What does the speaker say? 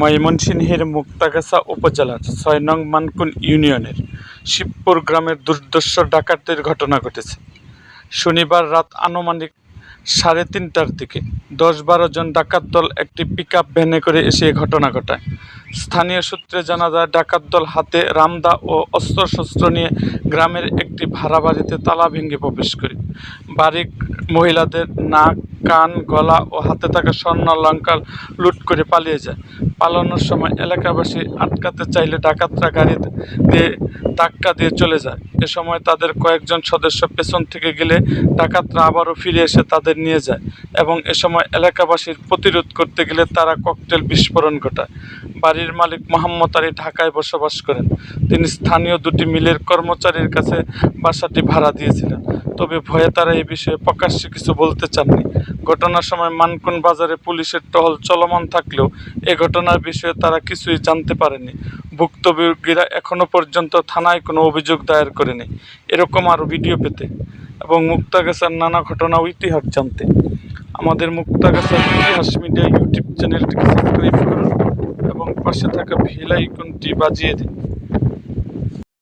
ময়মনসিংহের মুক্তাগাছা উপজেলার ছয় নং মানকুন ইউনিয়নের শিবপুর গ্রামের দুর্ধর্ষ ডাকাতির ঘটনা ঘটেছে। শনিবার রাত আনুমানিক সাড়ে তিনটার দিকে দশ বারো জন ডাকাত দল একটি পিকআপ ভ্যানে করে এসে ঘটনা ঘটায়। স্থানীয় সূত্রে জানা যায়, ডাকাত দল হাতে রামদা ও অস্ত্রশস্ত্র নিয়ে গ্রামের একটি ভাড়া বাড়িতে তালা ভেঙে প্রবেশ করে। বাড়ির মহিলাদের নাক কান গলা ও হাতে থাকা স্বর্ণালঙ্কার লুট করে পালিয়ে যায়। পালানোর সময় এলাকাবাসী আটকাতে চাইলে ডাকাতরা গাড়ি দিয়ে ধাক্কা দিয়ে চলে যায়। এ সময় তাদের কয়েকজন সদস্য পেছন থেকে গেলে ডাকাতরা আবারও ফিরে এসে তাদের নিয়ে যায় এবং এ সময় এলাকাবাসীর প্রতিরোধ করতে গেলে তারা ককটেল বিস্ফোরণ ঘটায়। বাড়ির মালিক মোহাম্মদ আলী ঢাকায় বসবাস করেন। তিনি স্থানীয় দুটি মিলের কর্মচারীর কাছে বাসাটি ভাড়া দিয়েছিলেন। তবে ভয়ে তারা এই বিষয়ে প্রকাশ্যে কিছু বলতে চাননি। ঘটনার সময় মানকুন বাজারে পুলিশের টহল চলমান থাকলেও এ ঘটনার বিষয়ে তারা কিছুই জানতে পারেনি। ভুক্তভোগীরা এখনও পর্যন্ত থানায় কোনো অভিযোগ দায়ের করেনি। এরকম আরও ভিডিও পেতে এবং মুক্তাগাছার নানা ঘটনা ইতিহাস জানতে। আমাদের মুক্তাগাছার ইতিহাস মিডিয়া ইউটিউব চ্যানেলটিকে সাবস্ক্রাইব করুন এবং পাশে থাকা আইকনটি বাজিয়ে দিন।